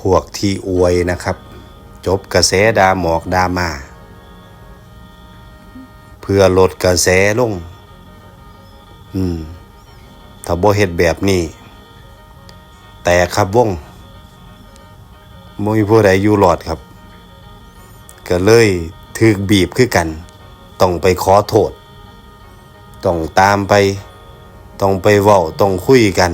พวกที่อวยนะครับ จบกระแสดาหมอกดามา เพื่อลดกระแสลง อืมถ้าบ่เฮ็ดแบบนี้ แต่ครับวงบ่มีผู้ใดอยู่รอดครับ ก็เลยถึกบีบคือกัน ต้องไปขอโทษ ต้องตามไป ต้องไปเว้าต้องคุยกัน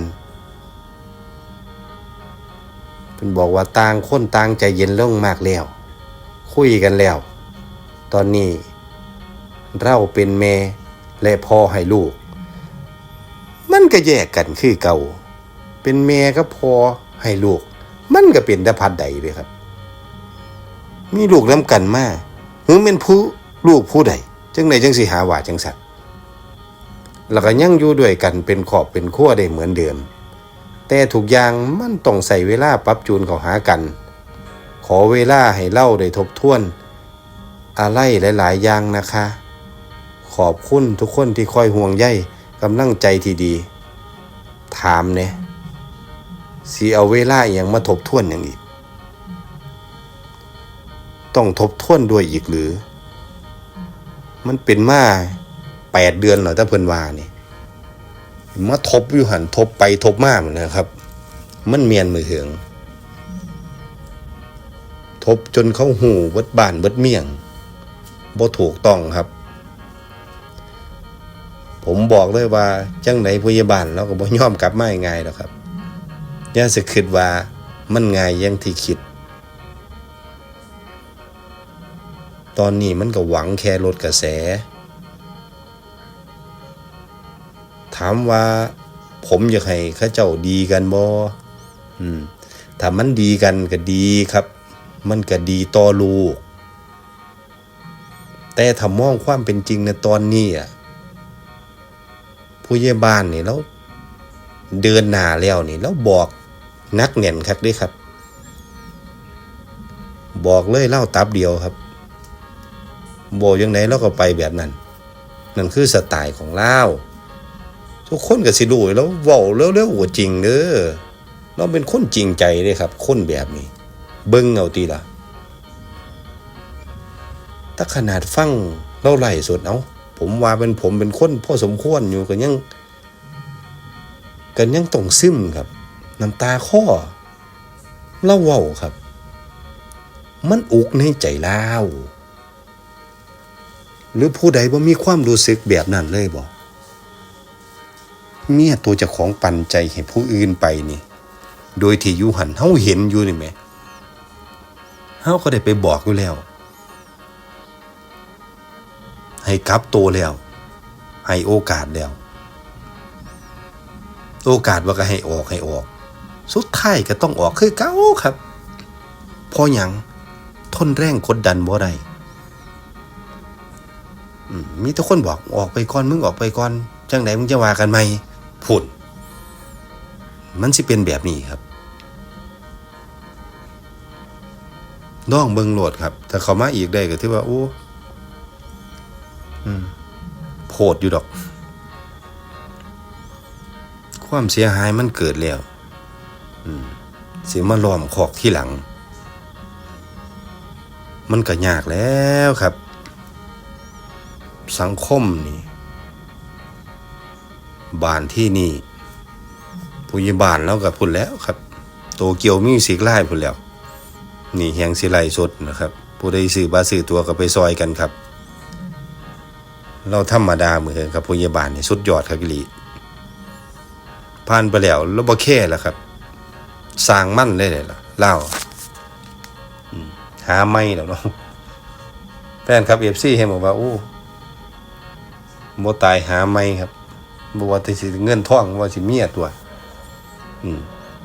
เพิ่นบอกว่าต่างคนต่างใจเย็นลงมากแล้ว คุยกันแล้ว ตอนนี้ เราเป็นแม่และพ่อให้ลูก มันก็แยกกันคือเก่า เป็นแม่ก็พอให้ลูก มันก็เป็นตะพัดใดเลยครับ มีลูกน้ำกันมาหรือเป็นผู้ลูกผู้ใดจังใดจังสิหาว่าจังสัตว์แล้วก็ยังอยู่ด้วยกันเป็นขอบเป็นขั้วได้เหมือนเดิม แต่ทุกอย่างมันต้องใส่เวลาปรับจูนเข้าหากัน ขอเวลาให้เล่าได้ทบทวน อะไรหลาย ๆ อย่างนะคะ ขอบคุณทุกคนที่คอยห่วงใยกำลังใจที่ดี ถามเนี่ยสีเอาเวลาอย่างมาทบทวนอย่างอีก ต้องทบทวนด้วยอีกหรือ มันเป็นมาแปดเดือนเหรอถ้าเพิ่นว่านี่ มาทบอยู่หันทบไปทบมาเหมือนนะครับ มันเมียนมือเหืองทบจนเขาหูเบิดบ้านเบิดเมี่ยงบ่ถูกต้องครับ ผมบอกเลยว่าจังไหนพยาบาลเราก็บ่ยอมกลับมาง่ายหรอกครับย่าสิคิดว่ามันง่ายย่างที่คิด ตอนนี้มันก็หวังแค่ลดกระแส ถามว่า ผมอยากให้ข้าเจ้าดีกันบ่อืมถ้ามันดีกันก็ดีครับ มันก็ดีต่อลูก แต่ถ้ามองความเป็นจริงในตอนนี้อะผู้ใหญ่บ้านนี่แล้วเดินหน้าแล้วนี่แล้วบอกนักเน่นครับด้วยครับ บอกเลยเล่าตับเดียวครับบอกยังไงเราก็ไปแบบนั้น นั่นคือสไตล์ของเล่า ทุกคนก็สิรู้แล้วเว้าแล้วแล้วว่าจริงเด้อเราเป็นคนจริงใจเด้ครับ คนแบบนี้ เบิ่งเอาตีละถ้าขนาดฟังเราไล่สดเอาผมว่าเป็นผมเป็นคนพ่อสมควรอยู่กันยังกันยังต้องซึมครับน้ำตาข้อเล่าเว้าครับ มันอุกในใจเล่าหรือผู้ใดบ่มีความรู้สึกแบบนั้นเลยบ่ เมียตัวเจ้าของปันใจให้ผู้อื่นไปนี่ โดยที่ยูหันเฮาเห็นอยู่นี่แหมเฮาก็ได้ไปบอกอยู่แล้ว ให้กลับตัวแล้ว ให้โอกาสแล้ว โอกาสว่าก็ให้ออกให้ออก สุดท้ายก็ต้องออกคือเก่าครับ พอหยังทนแรงกดดันบ่ได้มมีทุกคนบอกออกไปก่อนมึงออกไปก่อนจังไหนมึงจะว่ากันไหม พูดมันสิเป็นแบบนี้ครับน้องเบิงโหลดครับ ถ้าเขามาอีกได้ก็ถือว่า โอ้อโพดอยู่ดอก ความเสียหายมันเกิดแล้วอืมสิมาล้อมขอกที่หลัง มันก็ยากแล้วครับ สังคมนี่ บ้านที่นี่ผู้ใหญ่บ้านแล้วกับพุ่นแล้วครับ โตเกียวมีสิกไล่พุ่นแล้ว นี่แหงสิไลสดนะครับ ผู้ใดซื้อบาซื้อตัวก็ไปซอยกันครับ เราธรรมดาเหมือนกับผู้ใหญ่บ้านนี่สุดยอดครับกิลีผ่านไปแล้วแล้วบ่แค่แล้วครับสร้างมั่นได้เลยล่ะเล่าหาไม่แล้วเนาะแฟนครับเอฟซีเห็นบอกว่าโอ้บ่ตายหาไม่ครับ บ่ว่าแต่สิเงินท่องบ่ว่าสิเมียตัว อืม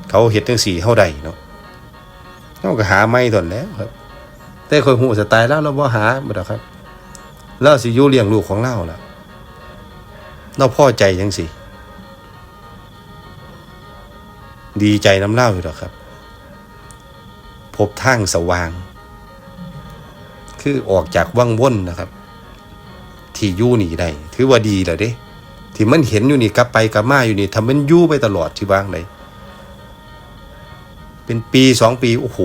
เขาเฮ็ดจังซี่เฮาได้เนาะเฮาก็หาไม่ตอนแล้วครับ แต่คอยฮู้สไตล์แล้วเราบ่หาบ่ดอกครับเราสิอยู่เลี้ยงลูกของเราล่ะเราพอใจจังซี่ดีใจน้ำเล่าอยู่ดอกครับ พบทางสว่าง คือออกจากวังว่นนะครับ ที่ยู่นี่ได้ ถือว่าดีแล้วเด้ ที่มันเห็นอยู่นี่กลับไปกลับมาอยู่นี่ทำมันยู่ไปตลอดที่ว่างเลยเป็นปีสองปีโอ้โห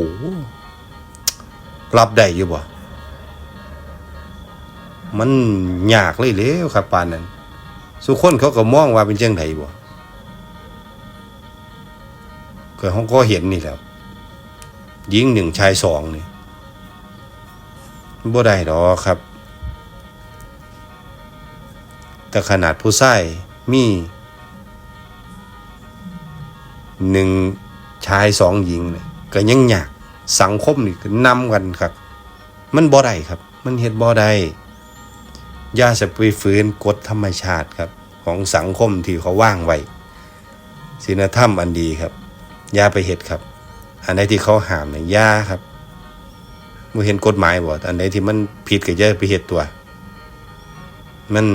รับได้อยู่บ่ มันยากเลยเล้วครับปานนั้น สุคนเขาก็มองว่าเป็นจังไดบ่ก็เขาก็เห็นนี่แล้วหญิงหนึ่งชายสองนี่บ่ได้ดอครับ แต่ขนาดผู้ชายมีหนึ่งชายสองหญิงเนี่ยก็ยังยากสังคมนี่ก็นำกันครับ มันบ่ได้ครับ มันเฮ็ดบ่ได้ย่าจะไปฝืนกฎธรรมชาติครับ ของสังคมที่เขาว่างไว้ศีลธรรมอันดีครับย่าไปเฮ็ดครับ อันใดที่เขาห้ามเนี่ยย่าครับบ่เห็นกฎหมายบ่อันใดที่มันผิดก็อย่าไปเฮ็ดตัว มัน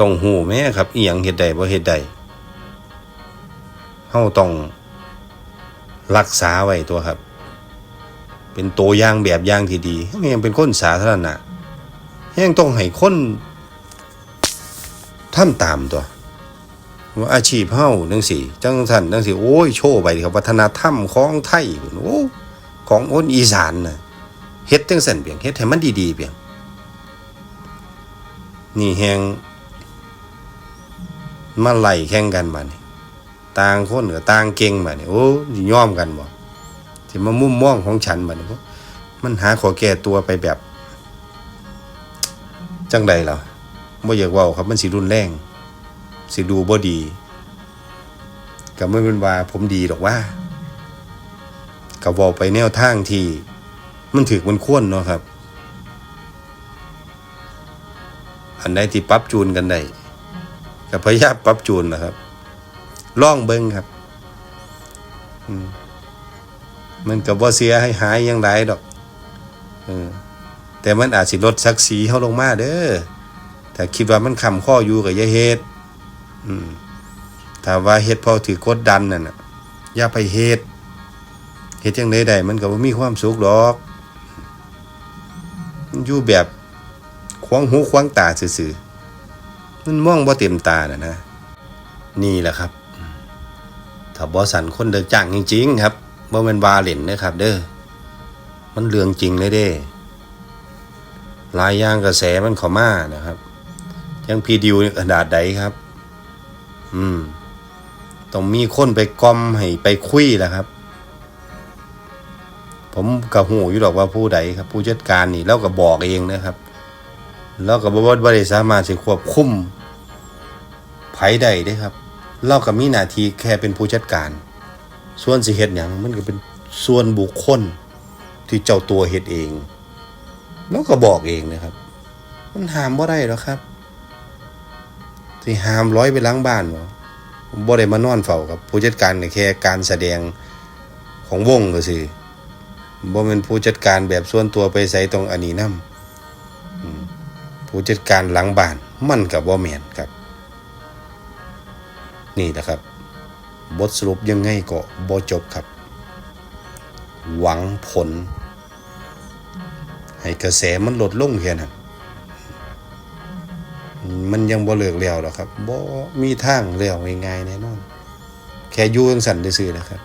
ต้องหูแม่ครับอีหยังเฮ็ดได้บ่เฮ็ดได้เฮาต้องรักษาไว้ตัวครับ เป็นตัวอย่างแบบอย่างที่ดีแม่งเป็นคนสาธารณะแยังต้องให้คนทำตามตัวว่าอาชีพเฮาจังสี่จังสั่นจังสี่โอ้ยโชว์ไปครับวัฒนธรรมของไทยโอ้ของคนอีสานน่ะเฮ็ดจังสั่นเพียงเฮ็ดให้มันดีๆเพียงนี่แฮง มาไล่แข่งกันบัดนี้ต่างคนก็ต่างเก่งบัดนี้โอ้สิยอมกันบ่สิมามุ่มมองของฉันบัดนี้มันหาขอแก้ตัวไปแบบ จังใดล่ะบ่อยากเว้าครับมันสิรุนแรงสิดูบ่ดีก็ไม่เป็นว่าผมดีหรอกว่าก็เว้าไปแนวทางที่มันถือมันควรเนาะครับ อันใดที่ปรับจูนกันได้ ก็พยายามปรับจูนนะครับล่องเบิ้งครับมันก็บ่เสียให้หายยังไดดอกแต่มันอาจสิลดศักดิ์ศรีเฮาลงมาเด้อถ้าคิดว่ามันคำข้ออยู่ก็อย่าเฮ็ดถ้าว่าเฮ็ดพอถือกดดันนั่นน่ะอย่าไปเฮ็ดเฮ็ดจังไดได้มันก็บ่มีความสุขดอกอยู่แบบขวางหูขวางตาซื่อๆ มันมองบ่เต็มตาน่ะนะ นี่แหละครับถ้าบ่สันคนเดิกจ้างจริง ๆ ครับบ่แม่นวาเล่นนะครับ เด้อมันเรื่องจริงเลยเด้หลายอย่างกระแสมันข้ามานะครับ ยังพีดิวนี่ขนาดใดครับ อืมต้องมีคนไปกล่อมให้ไปคุยแหละครับ ผมก็หูอยู่ดอกว่าผู้ใดครับ ผู้จัดการนี่แล้วก็บอกเองนะครับ แล้วก็บ่ว่าบ่ได้สามารถสิควบคุมไผได้เด้ครับ เราก็มีหน้าที่แค่เป็นผู้จัดการ ส่วนสิเฮ็ดหยังมันก็เป็นส่วนบุคคลที่เจ้าตัวเฮ็ดเองแล้วก็บอกเองนะครับ มันห้ามบ่ได้หรอกครับ ที่ห้ามร้อยไปล้างบ้านบ่ผมบ่ได้มานอนเฝ้ากับ ผู้จัดการแค่การแสดงของวงก็สิบ่แม่นผู้จัดการแบบส่วนตัวไปใส่ตรงอันนี้นำ ผู้จัดการหลังบ้านมันกับว่าแมนครับ นี่นะครับ บทสรุปยังไงก็บ่จบครับ หวังผล ให้กระแสมันลดลงแค่นั้นมันยังบ่เลิกแล้วหรอกครับบ่มีทางแล้วง่ายๆแน่นอน แค่ยู่จังสั่นซื่อนะครับ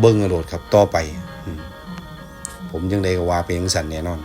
เบิ่งเอาโลดครับต่อไป ผมยังได้กว่าเป็นจังสั่นแน่นอน